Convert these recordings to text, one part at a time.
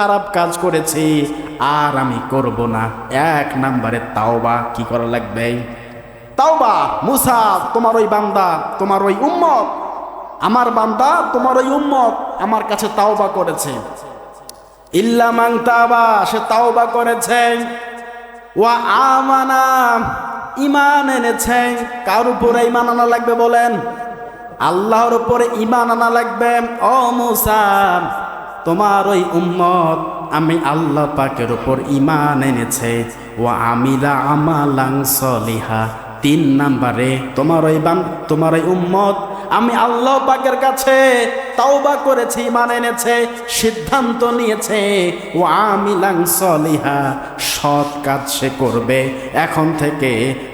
খারাপ কাজ করেছি, আর আমি করব না। এক নাম্বারে তাওবা কি করা লাগবে? তাওবা, মুসা, তোমার ওই বান্দা, তোমার ওই উম্মত। আমার বান্দা, তোমার ওই উম্মত, আমার কাছে তাওবা করেছে। ইল্লা মাং তাবা সে তাওবা করেছে। ওয়া আমানা ইমান এনেছে। কার উপরে ইমান আনা লাগবে বলেন? আল্লাহর উপরে ইমান আনা লাগবে। ও মুসা তোমার ওই উম্মত আমি আল্লাহ পাকের উপর ইমান এনেছে। ও আমিলা আমালাং সলিহা। তিন নাম্বারে, তোমার ওই বান, তোমার ওই উম্মত আমি আল্লাহ পাকের কাছে তাওবা করেছি ইমান এনেছে, সিদ্ধান্ত নিয়েছে। ও আমিলাং সলিহা, সৎ কাজ সে করবে। এখন থেকে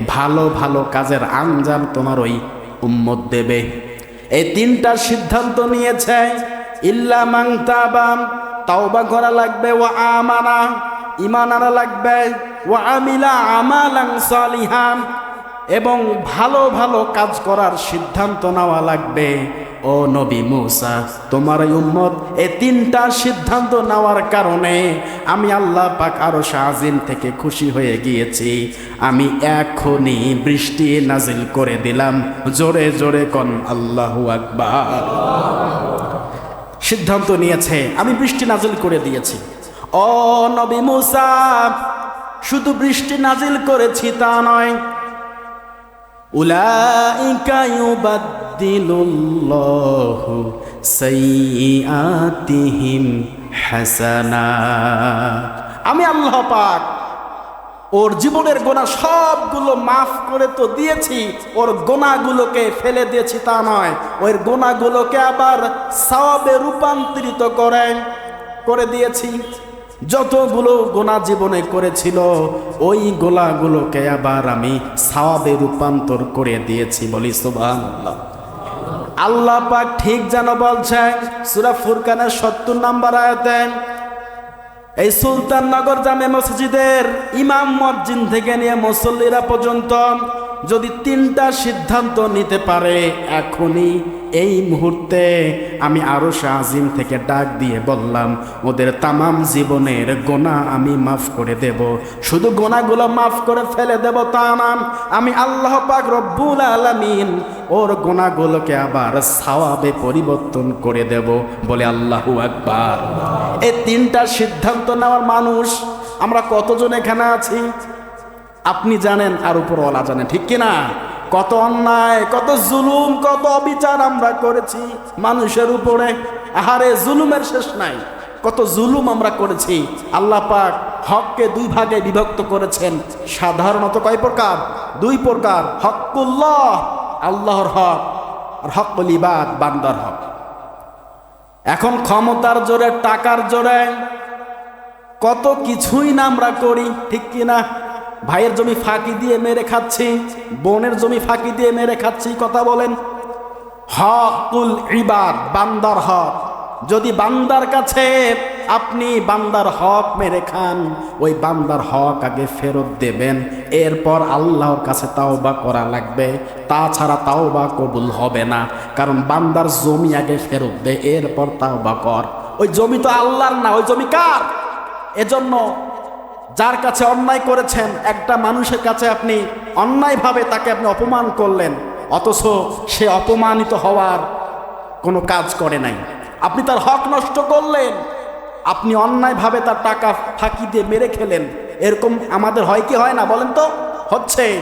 ভালো ভালো কাজের আঞ্জাম তোমার ওই উম্মত দেবে। এই তিনটা সিদ্ধান্ত নিয়েছে। ইল্লা মাং তাবাম তাওবা করা লাগবে ও আমানা ইমান আনা লাগবে ও আমিলা আমালাং সলিহাম এবং ভালো ভালো কাজ করার সিদ্ধান্ত নেওয়া লাগবে। ও নবী মুসা, তোমার উম্মত এই তিনটা সিদ্ধান্ত নেওয়ার কারণে আমি আল্লাহ পাক আরও শাহজিম থেকে খুশি হয়ে গিয়েছি। আমি এখনই বৃষ্টি নাজিল করে দিলাম। জোরে জোরে কন, আল্লাহু আকবার। সিদ্ধান্ত নিয়েছে। আমি বৃষ্টি নাজিল করে দিয়েছি। ও নবী মুসা, শুধু বৃষ্টি নাজিল করেছি তা নয়। আমি আল্লাহ পাক ওর জীবনের গোনা সবগুলো মাফ করে তো দিয়েছি, ওর গোনাগুলোকে ফেলে দিয়েছি তা নয়। ওর গোনাগুলোকে আবার সওয়াবে রূপান্তরিত করে করে দিয়েছি। যতগুলো গোনা জীবনে করেছিল, ওই গোলাগুলোকে আবার আমি সাওয়াবে রূপান্তর করে দিয়েছি বলি সুবহানাল্লাহ। আল্লাহ পাক ঠিক যেন বলছেন, সূরা ফুরকানের 70 নাম্বার আয়াতে এই সুলতাননগর জামে মসজিদের ইমাম মসজিদ থেকে নিয়ে মুসল্লিরা পর্যন্ত যদি তিনটা সিদ্ধান্ত নিতে পারে, এখনই এই মুহূর্তে আমি আরও শাহজিম থেকে ডাক দিয়ে বললাম, ওদের তামাম জীবনের গোনা আমি মাফ করে দেব। শুধু গোনাগুলো মাফ করে ফেলে দেব তা নাম আমি আল্লাহ পাক রব্বুল আলামিন ওর গোনাগুলোকে আবার সাওয়াবে পরিবর্তন করে দেব বলে আল্লাহু আকবার। এই তিনটা সিদ্ধান্ত নেওয়ার মানুষ, আমরা কতজন এখানে আছি? আপনি জানেন, আর উপরওয়ালা জানেন ঠিক কিনা? কত অন্যায়, কত জুলুম, কত অবিচার আমরা করেছি মানুষের উপরে। আহারে, জুলুমের শেষ নাই। কত জুলুম আমরা করেছি। আল্লাহ পাক হককে দুই ভাগে বিভক্ত করেছেন। সাধারণত কয় প্রকার? দুই প্রকার। হকুল্লাহ আল্লাহর হক, আর হকুল ইবাদ, বান্দার হক। এখন ক্ষমতার জোরে, টাকার জোরে কত কিছুই না আমরা করি, ঠিক কিনা? ভাইয়ের জমি ফাঁকি দিয়ে মেরে খাচ্ছি, বোনের জমি ফাঁকি দিয়ে মেরে খাচ্ছি কথা বলেন। হকুল ইবাদ, বান্দার হক। যদি বান্দার কাছে আপনি বান্দার হক মেরে খান, ওই বান্দার হক আগে ফেরত দেবেন। এরপর আল্লাহর কাছে তাওবা করা লাগবে। তাছাড়া তাওবা কবুল হবে না, কারণ বান্দার জমি আগে ফেরত দে, এরপর তাওবা কর। ওই জমি তো আল্লাহর না, ওই জমি কার? এজন্য যার কাছে অন্যায় করেছেন, একটা মানুষের কাছে আপনি অন্যায়ভাবে তাকে আপনি অপমান করলেন, অথচ সে অপমানিত হওয়ার কোনো কাজ করে নাই। আপনি তার হক নষ্ট করলেন, আপনি অন্যায়ভাবে তার টাকা ফাঁকি দিয়ে মেরে খেলেন। এরকম আমাদের হয় কি হয় না বলেন তো? হচ্ছে